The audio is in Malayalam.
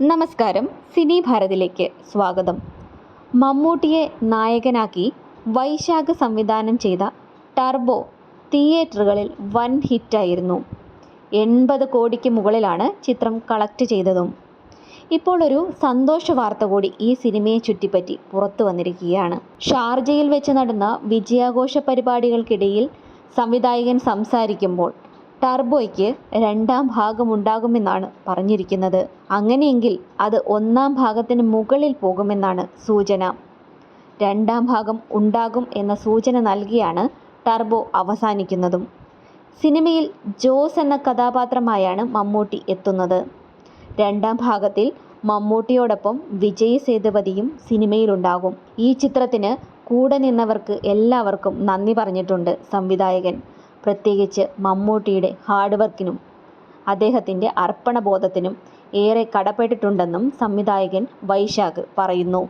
നമസ്കാരം. സിനി ഭാരതിലേക്ക് സ്വാഗതം. മമ്മൂട്ടിയെ നായകനാക്കി വൈശാഖ് സംവിധാനം ചെയ്ത ടർബോ തിയേറ്ററുകളിൽ വൻ ഹിറ്റായിരുന്നു. എൺപത് കോടിക്ക് മുകളിലാണ് ചിത്രം കളക്ട് ചെയ്തതും. ഇപ്പോൾ ഒരു സന്തോഷ വാർത്ത കൂടി ഈ സിനിമയെ ചുറ്റിപ്പറ്റി പുറത്തു വന്നിരിക്കുകയാണ്. ഷാർജയിൽ വെച്ച് നടന്ന വിജയാഘോഷ പരിപാടികൾക്കിടയിൽ സംവിധായകൻ സംസാരിക്കുമ്പോൾ ടർബോയ്ക്ക് രണ്ടാം ഭാഗമുണ്ടാകുമെന്നാണ് പറഞ്ഞിരിക്കുന്നത്. അങ്ങനെയെങ്കിൽ അത് ഒന്നാം ഭാഗത്തിന് മുകളിൽ പോകുമെന്നാണ് സൂചന. രണ്ടാം ഭാഗം ഉണ്ടാകും എന്ന സൂചന നൽകിയാണ് ടർബോ അവസാനിക്കുന്നതും. സിനിമയിൽ ജോസ് എന്ന കഥാപാത്രമായാണ് മമ്മൂട്ടി എത്തുന്നത്. രണ്ടാം ഭാഗത്തിൽ മമ്മൂട്ടിയോടൊപ്പം വിജയ് സേതുപതിയും സിനിമയിലുണ്ടാകും. ഈ ചിത്രത്തിന് കൂടെ നിന്നവർക്ക് എല്ലാവർക്കും നന്ദി പറഞ്ഞിട്ടുണ്ട് സംവിധായകൻ. പ്രത്യേകിച്ച് മമ്മൂട്ടിയുടെ ഹാർഡ് വർക്കിനും അദ്ദേഹത്തിന്റെ അർപ്പണബോധത്തിനും ഏറെ കടപ്പെട്ടിട്ടുണ്ടെന്നും സംവിധായകൻ വൈശാഖ് പറയുന്നു.